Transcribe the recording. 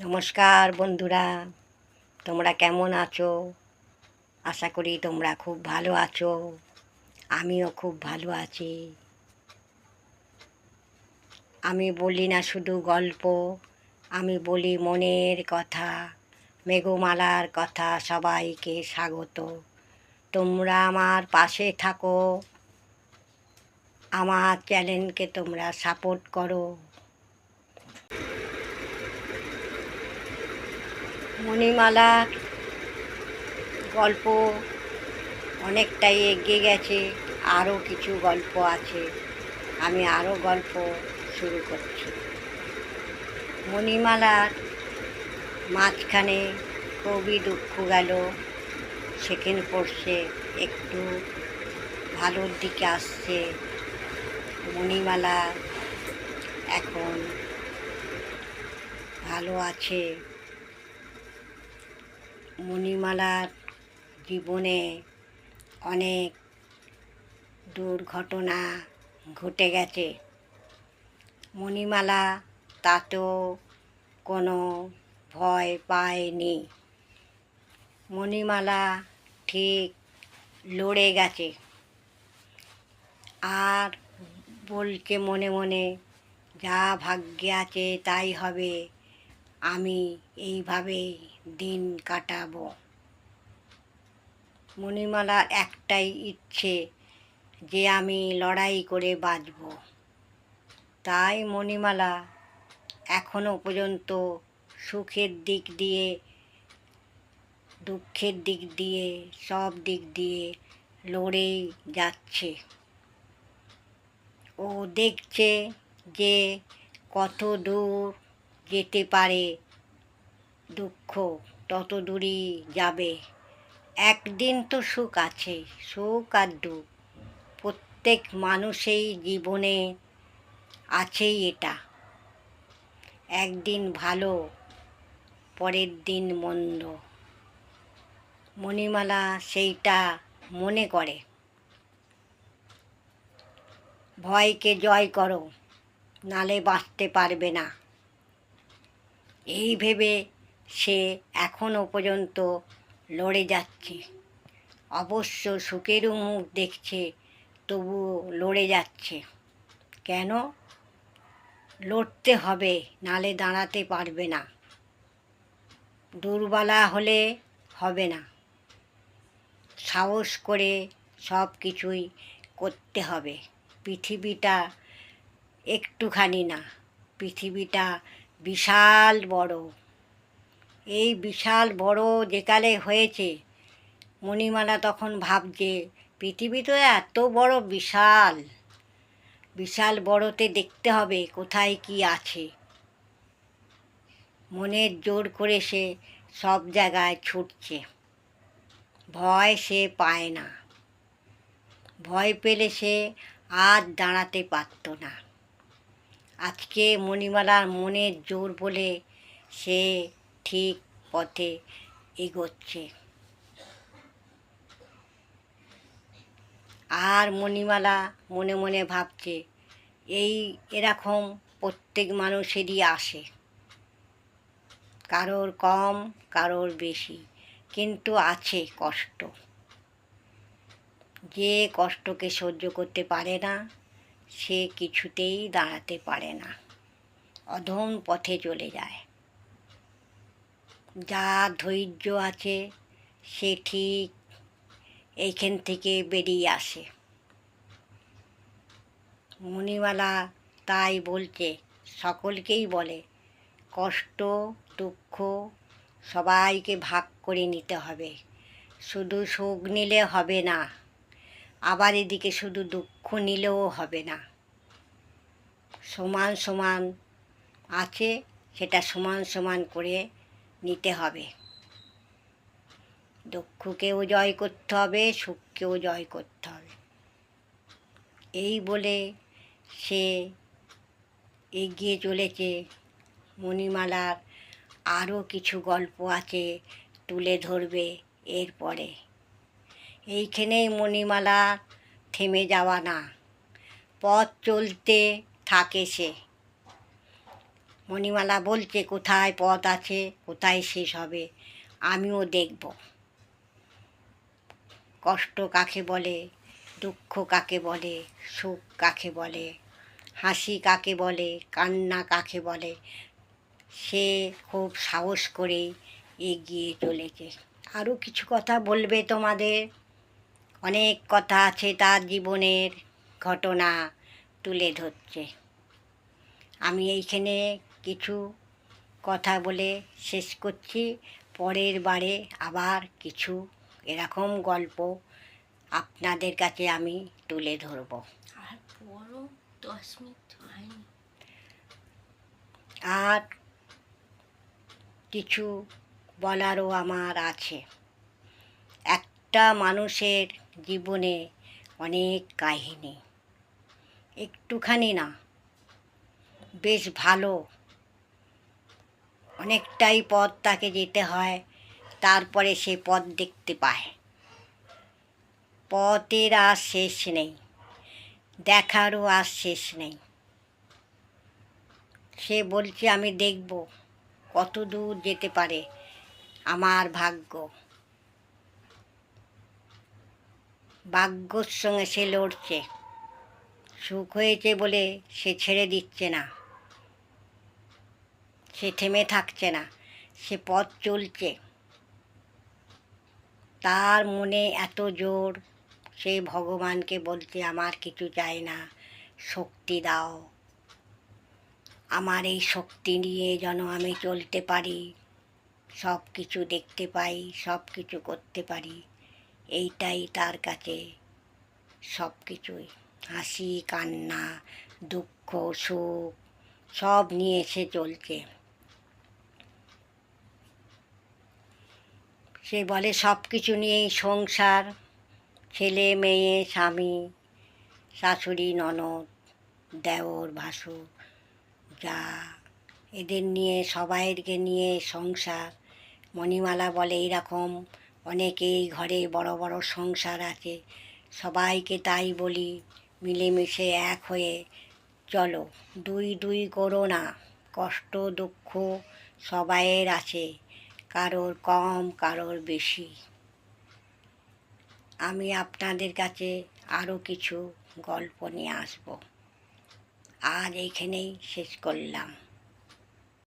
নমস্কার বন্ধুরা, তোমরা কেমন আছো? আশা করি তোমরা খুব ভালো আছো, আমিও খুব ভালো আছি। আমি বলি না শুধু গল্প, আমি বলি মনের কথা, মেঘমালার কথা সবাইকে স্বাগত। তোমরা আমার পাশে থাকো, আমার চ্যানেলকে তোমরা সাপোর্ট করো। মণিমালার গল্প, অনেকটাই এগিয়ে গেছে, আরও কিছু গল্প আছে। আমি আরও গল্প শুরু করছি। মণিমালার মাঝখানে খুবই দুঃখ গেল। সেকেন্ড পড়ছে, একটু ভালোর দিকে আসছে। মণিমালা এখন ভালো আছে। মণিমালার জীবনে অনেক দুর্ঘটনা ঘটে গেছে। মণিমালা তাতেও কোনো ভয় পায়নি। মণিমালা ঠিক লড়ে গেছে। আর বলছে মনে মনে যা ভাগ্যে আছে তাই হবে। আমি এইভাবেই দিন কাটাবো। মণিমালার একটাই ইচ্ছে যে আমি লড়াই করে বাঁচব। তাই মণিমালা এখনও পর্যন্ত সুখের দিক দিয়ে, দুঃখের দিক দিয়ে, সব দিক দিয়ে লড়েই যাচ্ছে। ও দেখছে যে কত দূর যেতে পারে। দুঃখ তত দূরই যাবে। একদিন তো সুখ আছে, সুখ আর দুঃখ। প্রত্যেক মানুষেই জীবনে আছেই এটা। একদিন ভালো, পরের দিন মন্দ। মণিমালা সেইটা মনে করে। ভয়কে জয় করো, নালে বাঁচতে পারবে না। এই ভেবে সে এখনও পর্যন্ত লড়ে যাচ্ছে। অবশ্য সুখেরও মুখ দেখছে, তবুও লড়ে যাচ্ছে। কেন? লড়তে হবে, নালে দাঁড়াতে পারবে না। দুর্বলা হলে হবে না। সাহস করে সব কিছুই করতে হবে। পৃথিবীটা একটুখানি না, পৃথিবীটা বিশাল বড়। এই বিশাল বড় যেকালে হয়েছে, মণিমালা তখন ভাবছে, পৃথিবী তো এত বড় বিশাল। বিশাল বড়তে দেখতে হবে কোথায় কি আছে। মনের জোর করে সে সব জায়গায় ছুটছে। ভয় সে পায় না। ভয় পেলে সে আর দাঁড়াতে পারত না। আজকে মণিমালার মনের জোর বলে সে ঠিক পথে এগোচ্ছে। আর মণিমালা মনে মনে ভাবছে, এই এরকম প্রত্যেক মানুষেরই আসে। কারোর কম, কারোর বেশি, কিন্তু আছে কষ্ট। যে কষ্টকে সহ্য করতে পারে না সে কিছুতেই দাঁড়াতে পারে না। অধম পথে চলে যায়। যা ধৈর্য আছে, সে ঠিক এইখান থেকে বেরিয়ে আসে। মণিমালা তাই বলছে, সকলকেই বলে, কষ্ট, দুঃখ সবাইকে ভাগ করে নিতে হবে। শুধু সুখ নিলে হবে না, আবার এদিকে শুধু দুঃখ নিলেও হবে না। সমান সমান আছে, সেটা সমান সমান করে নিতে হবে। দুঃখকেও জয় করতে হবে, সুখকেও জয় করতে হবে। এই বলে সে এগিয়ে চলেছে। মণিমালার আরও কিছু গল্প আছে তুলে ধরবে এরপরে। এইখানেই মণিমালা থেমে যাওয়া না। পথ চলতে থাকে সে। মণিমালা বলছে, কোথায় পথ আছে, কোথায় শেষ হবে, আমিও দেখব। কষ্ট কাকে বলে, দুঃখ কাকে বলে সুখ কাকে বলে, হাসি কাকে বলে, কান্না কাকে বলে, সে খুব সাহস করে এগিয়ে চলেছে। আরও কিছু কথা বলবে তোমাদের? অনেক কথা আছে তার জীবনের ঘটনা। তুলে ধরছে। আমি এইখানে কিছু কথা বলে শেষ করছি। পরের বারে আবার কিছু এরকম গল্প আপনাদের কাছে আমি তুলে ধরবো। আর বড় দশ মিনিট হয়নি। আর কিছু বলারও আমার আছে। একটা মানুষের জীবনে অনেক কাহিনী। একটুখানি না। বেশ ভালো। অনেকটাই পথ তাকে যেতে হয়, তারপরে সে পথ দেখতে পায়। পথের আর শেষ নেই, দেখারও আর শেষ নেই। সে বলছে, আমি দেখব কত দূর যেতে পারে আমার ভাগ্য। ভাগ্যর সঙ্গে সে লড়ছে। সুখ হয়েছে বলে সে ছেড়ে দিচ্ছে না। সে থেমে থাকছে না। সে পথ চলছে। তার মনে এত জোর, সে ভগবানকে বলছে, আমার কিছু চাই না, শক্তি দাও। আমার এই শক্তি নিয়ে যেন আমি চলতে পারি, সব কিছু দেখতে পাই, সব কিছু করতে পারি। এইটাই তার কাছে সব কিছুই হাসি, কান্না, দুঃখ, সুখ, সব নিয়ে এসে চলছে। সে বলে, সব কিছু নিয়েই সংসার, ছেলে, মেয়ে, স্বামী, শাশুড়ি, ননদ, দেওর, ভাসুর, যা। এদের নিয়ে, সবাইকে নিয়ে সংসার। মণিমালা বলে, এইরকম অনেকেই ঘরে বড় বড় সংসার আছে। সবাইকে তাই বলি মিলেমিশে এক হয়ে চলো। দুই দুই করো না, কষ্ট দুঃখ সবাইয়ের আছে, কারোর কম, কারোর বেশি। আমি আপনাদের কাছে আরও কিছু গল্প নিয়ে আসব। আজ এইখানেই শেষ করলাম।